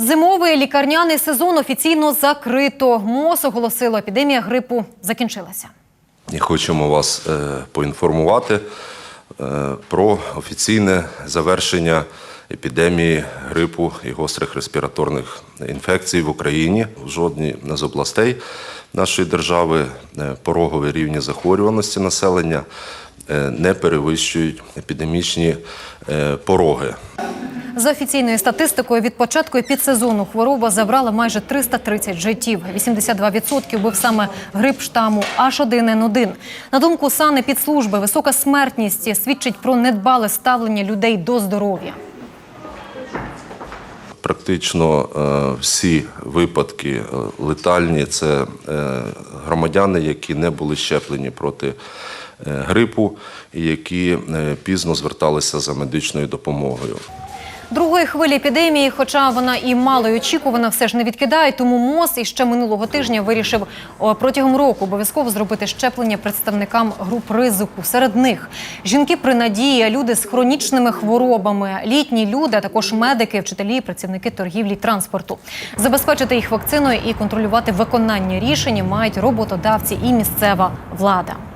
Зимовий лікарняний сезон офіційно закрито. МОЗ оголосило, епідемія грипу закінчилася. І хочемо вас е, поінформувати е, про офіційне завершення епідемії грипу і гострих респіраторних інфекцій в Україні. В жодній з областей нашої держави е, порогові рівні захворюваності населення не перевищують епідемічні е, пороги. За офіційною статистикою, від початку підсезону хвороба забрала майже 330 життів. 82% був саме грип штаму H1N1. На думку санепідслужби, висока смертність свідчить про недбале ставлення людей до здоров'я. Практично е, всі випадки е, летальні це е, громадяни, які не були щеплені проти грипу і які пізно зверталися за медичною допомогою. Другої хвилі епідемії, хоча вона і мало очікувана, все ж не відкидає. Тому МОЗ іще минулого тижня вирішив протягом року обов'язково зробити щеплення представникам груп ризику. Серед них жінки при надії, люди з хронічними хворобами, літні люди, а також медики, вчителі, працівники торгівлі, транспорту. Забезпечити їх вакциною і контролювати виконання рішень мають роботодавці і місцева влада.